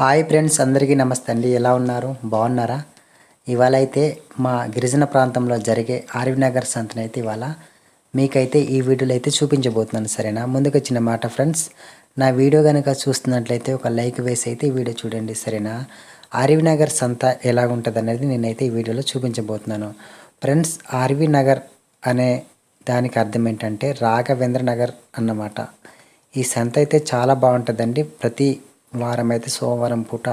Hi friends అందరికీ నమస్తే అండి ఎలా ఉన్నారు? బాగున్నారా? ఇవాళ అయితే మా గిరిజన ప్రాంతంలో జరిగే ఆర్వి నగర్ అయితే ఇవాళ మీకైతే ఈ వీడియోలో అయితే చూపించబోతున్నాను సరేనా? ముందుకు వచ్చిన మాట ఫ్రెండ్స్ నా వీడియో కనుక చూస్తున్నట్లయితే ఒక లైక్ వేసి అయితే ఈ వీడియో చూడండి సరేనా? ఆర్వి నగర్ సంత ఎలా ఉంటుంది అనేది నేనైతే ఈ వీడియోలో చూపించబోతున్నాను. ఫ్రెండ్స్ ఆర్వి నగర్ అనే దానికి అర్థం ఏంటంటే రాఘవేంద్ర నగర్ అన్నమాట. ఈ సంత అయితే చాలా బాగుంటుందండి. ప్రతి వారం అయితే సోమవారం పూట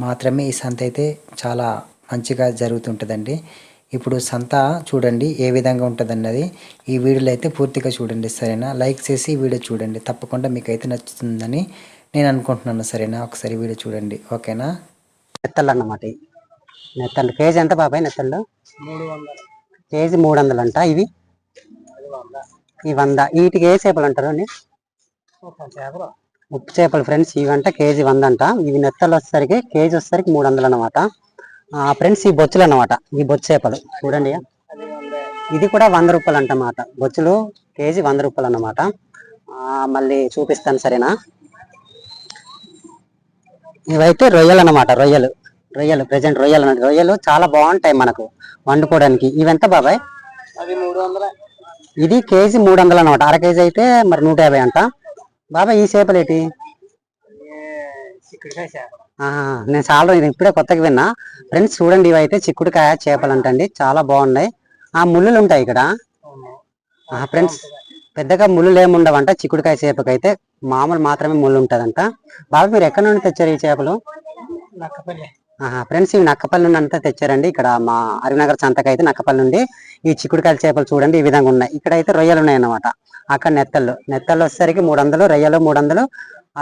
మాత్రమే ఈ సంత అయితే చాలా మంచిగా జరుగుతుంటుందండి. ఇప్పుడు సంత చూడండి ఏ విధంగా ఉంటుందన్నది ఈ వీడియోలో అయితే పూర్తిగా చూడండి సరేనా? లైక్ చేసి ఈ వీడియో చూడండి. తప్పకుండా మీకు అయితే నచ్చుతుందని నేను అనుకుంటున్నాను సరేనా? ఒకసారి వీడియో చూడండి. ఓకేనా? నెత్తళ్ళు అన్నమాట. నెత్తళ్ళు. కేజీ ఎంత బాబాయ్ నెత్తళ్ళు? కేజీ మూడు వందలు అంట ఇవి. ఈ వంద. వీటికి ఏ చేపలు అంటారు అండి? ఉప్పు చేపలు ఫ్రెండ్స్ ఇవి అంట కేజీ వంద అంట ఇవి నెత్తలు వచ్చేసరికి కేజీ వచ్చేసరికి మూడు వందలు అనమాట ఫ్రెండ్స్ ఈ బొచ్చులు అన్నమాట ఈ బొచ్చు చేపలు. చూడండి. ఇది కూడా వంద రూపాయలు అంటమాట బొచ్చులు కేజీ వంద రూపాయలు అన్నమాట మళ్ళీ చూపిస్తాను సరేనా? ఇవైతే రొయ్యలు అన్నమాట రొయ్యలు. రొయ్యలు ప్రజెంట్ రొయ్యలు అన్నమాట. రొయ్యలు చాలా బాగుంటాయి మనకు వండుకోవడానికి. ఇవెంత బాబాయ్? ఇది కేజీ మూడు వందలు అనమాట అర కేజీ అయితే మరి నూట యాభై అంట. బాబాయ్ ఈ చేపలేటి ఆహా, నేను చాలా ఇప్పుడే కొత్తగా విన్నా. ఫ్రెండ్స్ చూడండి ఇవి అయితే చిక్కుడుకాయ చేపలు అంటండి చాలా బాగున్నాయి. ఆ ముళ్ళులు ఉంటాయి ఇక్కడ. ఫ్రెండ్స్ పెద్దగా ముళ్ళు ఏముండవంట చిక్కుడుకాయ చేపకైతే మామూలు మాత్రమే ముళ్ళు ఉంటదంట. బాబా మీరు ఎక్కడ నుండి తెచ్చారు ఈ చేపలు? ఫ్రెండ్స్ ఇవి నక్కపల్లి నుండి అంతా తెచ్చారండి. ఇక్కడ మా హరినగర్ సంతకి అయితే నక్కపల్లి నుండి ఈ చిక్కుడుకాయల చేపలు చూడండి ఈ విధంగా ఉన్నాయి. ఇక్కడ అయితే రొయ్యలు ఉన్నాయి అన్నమాట అక్కడ నెత్తళ్ళు. నెత్తళ్ళు వచ్చేసరికి మూడు వందలు రొయ్యలు మూడు వందలు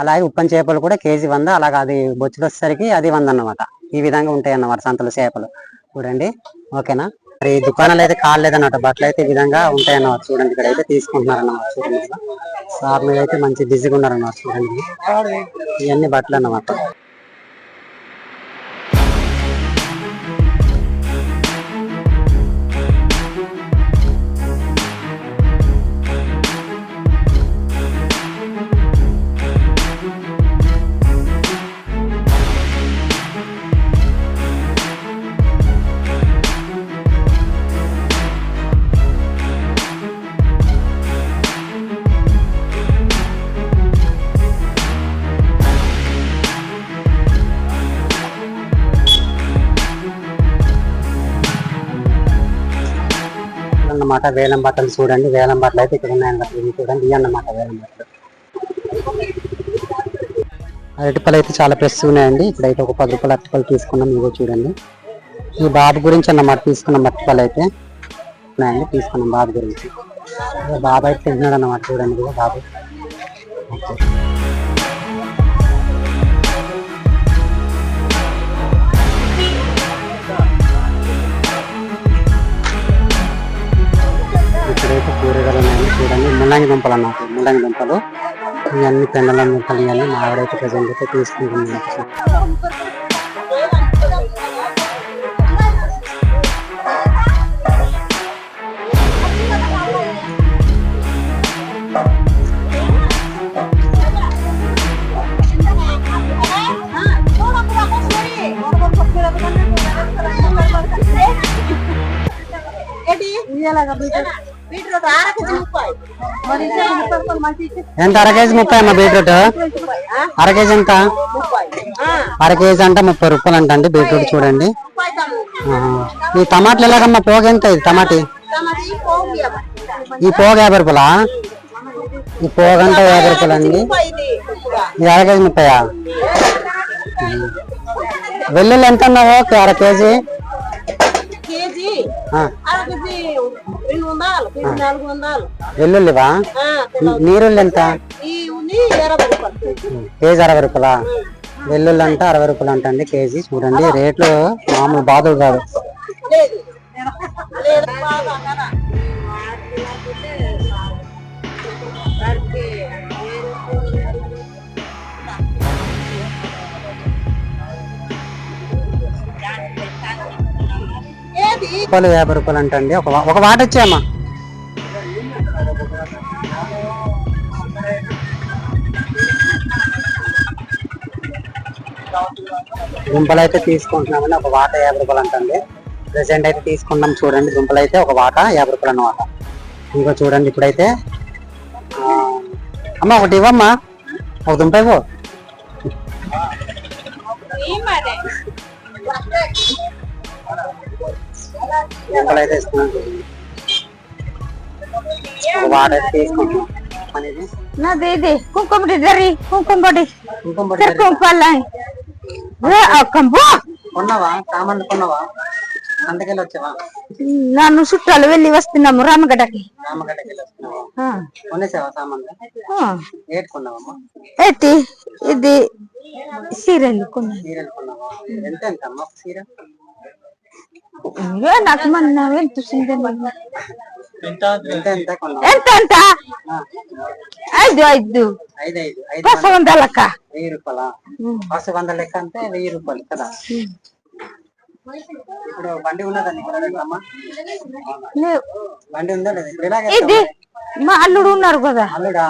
అలాగే ఉప్పని చేపలు కూడా కేజీ వంద అలాగే అది బొచ్చులు వచ్చేసరికి అది వంద అన్నమాట. ఈ విధంగా ఉంటాయి అన్నమాట సంతలో చేపలు. చూడండి. ఓకేనా? మరి ఈ దుకాణాలు అయితే కాలేదన్నమాట బట్టలు అయితే ఈ విధంగా ఉంటాయి అన్నమాట చూడండి ఇక్కడ అయితే తీసుకుంటున్నారు అన్నమాట చూడండి. సార్ మీద అయితే మంచి బిజీగా ఉన్నారన్నమాట. చూడండి. ఇవన్నీ బట్టలు అన్నమాట. అన్నమాట వేలం బట్టలు చూడండి వేలం బట్టలు అయితే ఇక్కడ ఉన్నాయన్నమాట ఇవి చూడండి ఇవి అన్నమాట వేలం బట్టలు. అరటిపళ్ళు అయితే చాలా ఫ్రెష్ ఉన్నాయండి. ఇప్పుడైతే ఒక పది రూపాయలు అరటిపళ్ళు తీసుకున్నాం ఇవో చూడండి. ఈ బాబు గురించి అన్నమాట తీసుకున్నాం అరటిపళ్ళు అయితే. ఉన్నాయండి తీసుకున్నాం బాబు గురించి. బాబు అయితే తింటున్నాడు అన్నమాట చూడండి బాబు. ఓకే. ముల్లంగి దుంపలు అన్నమాట ముల్లంగి దుంపలు ఇవన్నీ పెండల దుంపలు ఇవన్నీ మా ఆవిడైతే ప్రజెంట్ అయితే తీసుకుంటుంది ఎంత? అర కేజీ ముప్పై అమ్మ బీట్రూట్? అర కేజీ ఎంత? అర కేజీ అంటే ముప్పై రూపాయలు అంట అండి బీట్రూట్ చూడండి. ఈ టమాటాలు ఎలాగమ్మా? పోగ ఎంత ఇది టమాటీ? ఈ పోగ యాభై రూపాయలా? ఈ పోగ అంటే యాభై రూపాయలు అండి? ఇది అర కేజీ ముప్పయా? వెల్లుల్లి ఎంత అన్నావు? అర కేజీ. ఆ, నీరుల్లి ఎంత? కేజీ అరవై రూపాయలా? వెల్లుల్లి అంటే అరవై రూపాయలు అంట అండి కేజీ. చూడండి రేట్లు మామూలు బాధలు కాదు. రూపాయలు యాభై రూపాయలు అంటండి. ఒక వా- ఒక వాట వచ్చాయమ్మా దుంపలు అయితే తీసుకుంటున్నామని ఒక వాట యాభై రూపాయలు అంటండి. ప్రజెంట్ అయితే తీసుకున్నాం చూడండి. దుంపలు అయితే ఒక వాట యాభై రూపాయలు అన్నమాట. ఇంకో చూడండి ఇప్పుడైతే. అమ్మ ఒకటి ఇవ్వమ్మా. ఒక దుంప ఇవ్వు. అయితే ఇస్తున్నాం అనేది నాది ఇది కుంకుమ జరి కుంకుమ పొడి కుంకుమ కొన్నావా? సామాన్లు కొన్నావా? అంతకెళ్ళి వచ్చావా? నన్ను చుట్టాలు వెళ్ళి వస్తున్నాము రామగడ్డకి. రామగడ్డకి వెళ్ళి వస్తున్నావా? ఆ, కొనేసావా సామాన్లు? ఆ. ఏటి కొన్నావమ్మా? ఏంటి? ఇది సీరియల్ కొన్నాను. సీరియల్ కొన్నావా? ఎంత ఎంత అమ్మా సీర? నాకు మొన్న వెళ్తుంది ఎంత ఎంత? ఎంత ఐదు ఐదు. ఐదు ఐదు. ఐదు పస వందలక్క వెయ్యి రూపాయల? పసు వంద లెక్క అంటే వెయ్యి రూపాయలు కదా? ఇప్పుడు బండి ఉన్నదండి. బండి ఉందా లేదా? మా అల్లుడు ఉన్నారు కదా. అల్లుడా?